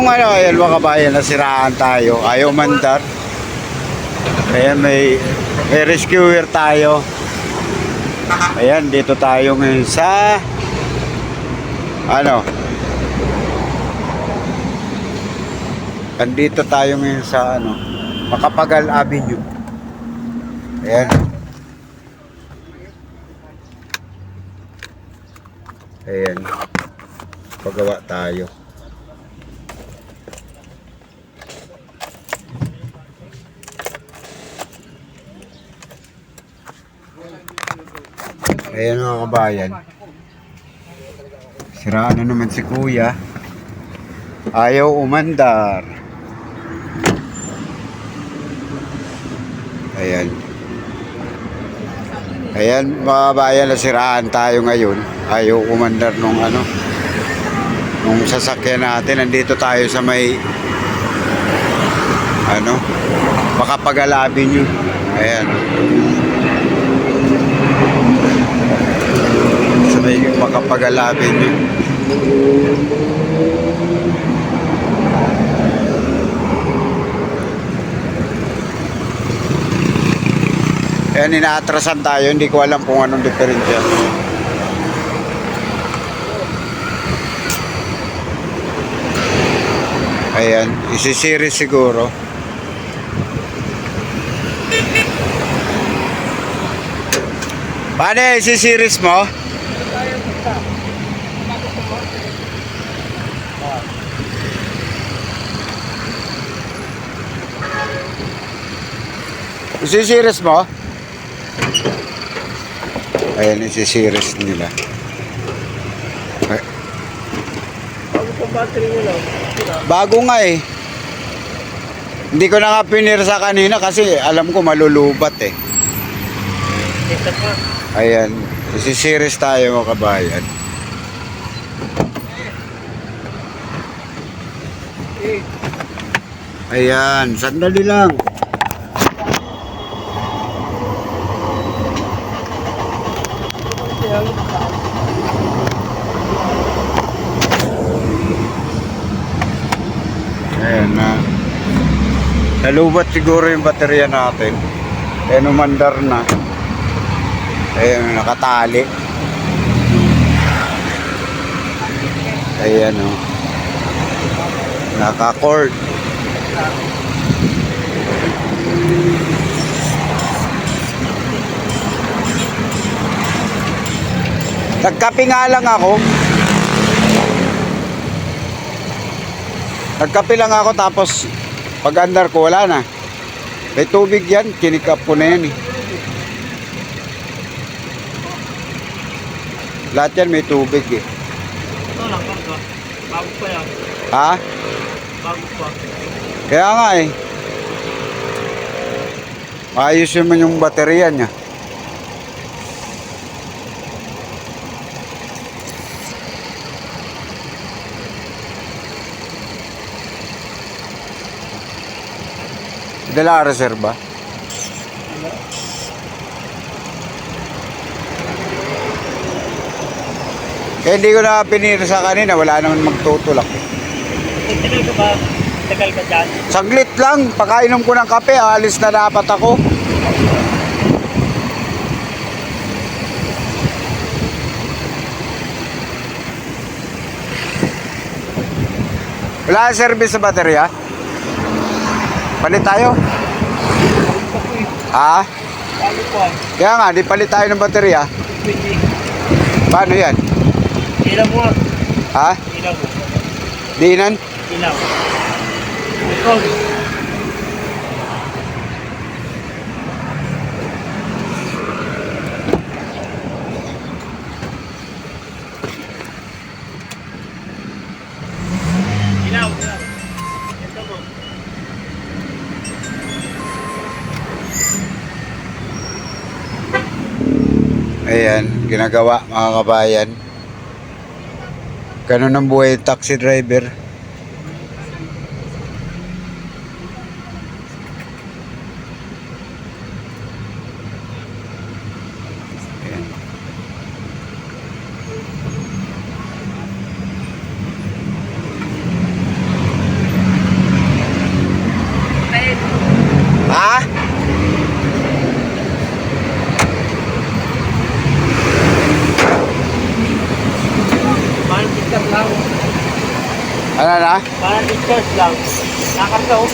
nung ano, ayan mga kabayan, nasiraan tayo. Ayaw mandar. Ayan, may, may rescuer tayo. Ayan, dito tayo ngayon sa ano Andito tayo ngayon sa ano Makapagal Avenue. Ayan. Ayan. Pagawa tayo. Ayan mga kabayan. Siraan na naman si kuya. Ayaw umandar. Ayan. Ayan mga kabayan, nasiraan tayo ngayon. Ayaw umandar nung ano. Nung sasakyan natin, nandito tayo sa may ano, Makapagal Avenue. Ayan. sa Makapagal Avenue. Ayan, inaatrasan tayo. Hindi ko alam kung anong diferensya. Ayan, isisiris siguro. Paano isisiris mo? Isisiris mo? Ayan, isisiris nila. Ay, Bago pa battery lang. Bago nga eh. Hindi ko na nga pinirsa kanina kasi alam ko malulubat eh. Ito pa. Ayan, isisiris tayo mga kabayan. Ayan, sandali lang. Ayan na. Nalubat siguro yung baterya natin. Ayan, umandar na. Ayan, nakatali. Ayan. Oh. Naka-cord. Nagkape nga lang ako. Nagkape lang ako tapos pag andar ko wala na. May tubig yan, kinikap ko na yan eh. Lahat yan may tubig eh. Ito lang, bago. Bago pa yan. Ha? Bago pa. Kaya nga eh. Ayos naman yung baterya niya. Dala reserva. Kaya hindi ko na pinira sa kanina, wala naman magtutulak. eh. Tagal ka ba? Tagal ka dyan? Saglit lang, pagkainom ko ng kape, alis na dapat ako. Wala service sa baterya? Palit tayo? Ha? Kaya nga, di palit tayo ng baterya. Paano yan? Ilaw mo. Ha? Ilaw mo. Diinan? Ilaw. Ikaw. Ilaw. Ilaw. Ito mo. Ayan, ginagawa mga kabayan. Ganun ang buhay taxi driver. Ayan. Ano na? Discharge lang. Nakarga oh.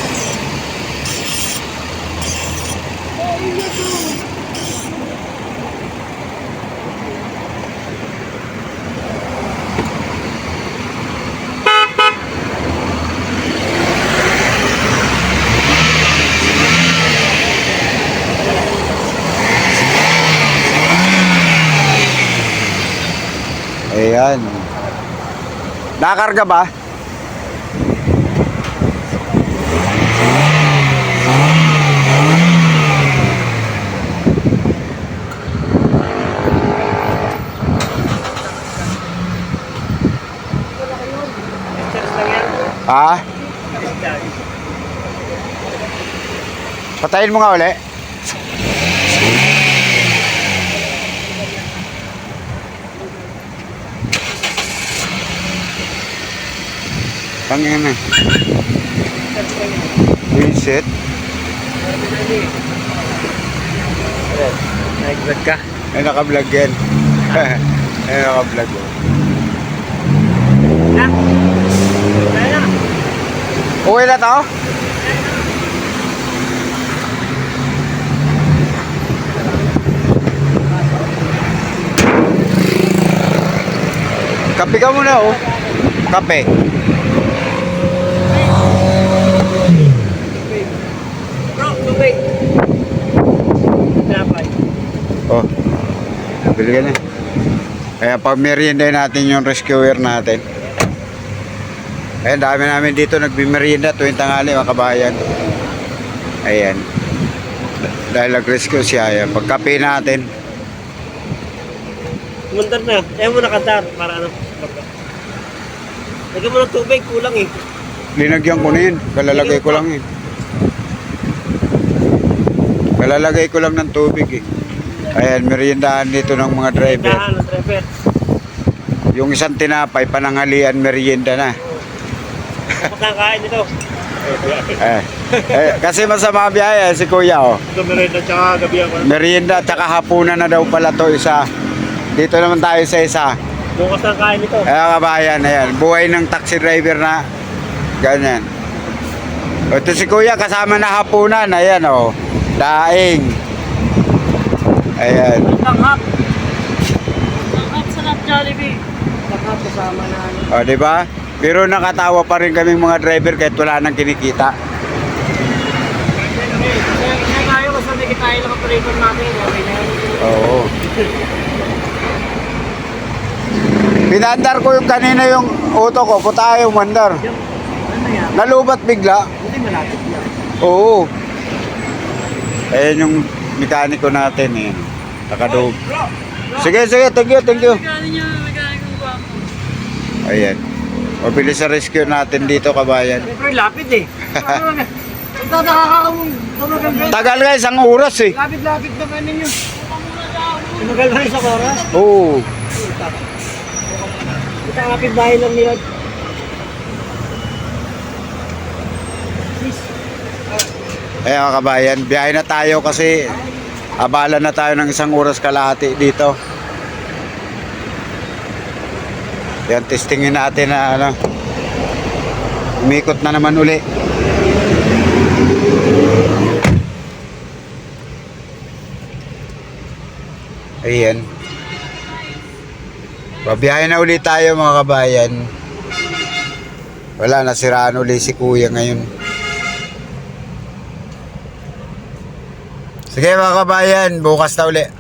Ayan. Nakakarga ba? Discharge lang yan. Ha? Patayin mo nga uli. Tangin na. Reset. Nag-vlog ka? Ay, naka-vlog yan. Ay, naka-vlog. Na? Kaya na. Okay na to? Kape ka muna oh. Kape. Oh. Bili ka na. Kaya pag merienda natin yung rescuer natin. Ayan, dami namin dito nagmimerienda tuwing tanghali mga kabayan. Ayan. Dahil nag-rescue siya. Ayan. Pagkape natin. Muntar na. Ayaw mo nakatar para ano. Lagyan mo ng tubig, kulang eh. Linagyan ko na yun. Kalalagay ko lang yun. Kalalagay ko lang ng tubig eh. Ayan, meriendahan dito ng mga driver. Dahan ng driver. Yung isang tinapay, pananghalian, merienda na. Pagkakain nito. Eh, eh, kasi masama ang biyahe si Kuya oh. Ito merenda tsaka gabi ako. Merienda tsaka hapunan na daw pala to isa. Dito naman tayo sa isa. Bukas ang kain nito. Kaya kabayan, ayan. Buhay ng taxi driver na ganyan. O, Ito si Kuya kasama na hapunan. Ayan oh. Daing. Ayan. Tanghap. Tanghap sa Jollibee. Tanghap kasama na. O, di ba? Pero nakatawa pa rin kaming mga driver kahit wala nang kinikita. Tayo kasi may kitahin lang operator natin. Okay na yun. Oo. Pinandar ko yung kanina yung auto ko, puta yung mandar. Ano yan? Nalubat bigla. Hindi malapit yan. Oo. Ayan yung mekaniko natin eh. Nakadog. Sige, sige, thank you, thank you. Ayan. Mabilis sa rescue natin dito, kabayan. Siyempre lapit eh. Ka. Tagal nga isang oras eh. Lapit-lapit na kanin nyo. Tumagal rin sa oras. Oo. Ito ang lapit bahay lang nila. Mga kabayan, biyahe na tayo kasi abala na tayo ng isang oras kalahati dito. Yan, testingin natin na ano. Umikot na naman uli. Ayan. Babiyahe na uli tayo mga kabayan. Wala, nasiraan uli si kuya ngayon. Sige mga kabayan, bukas na uli.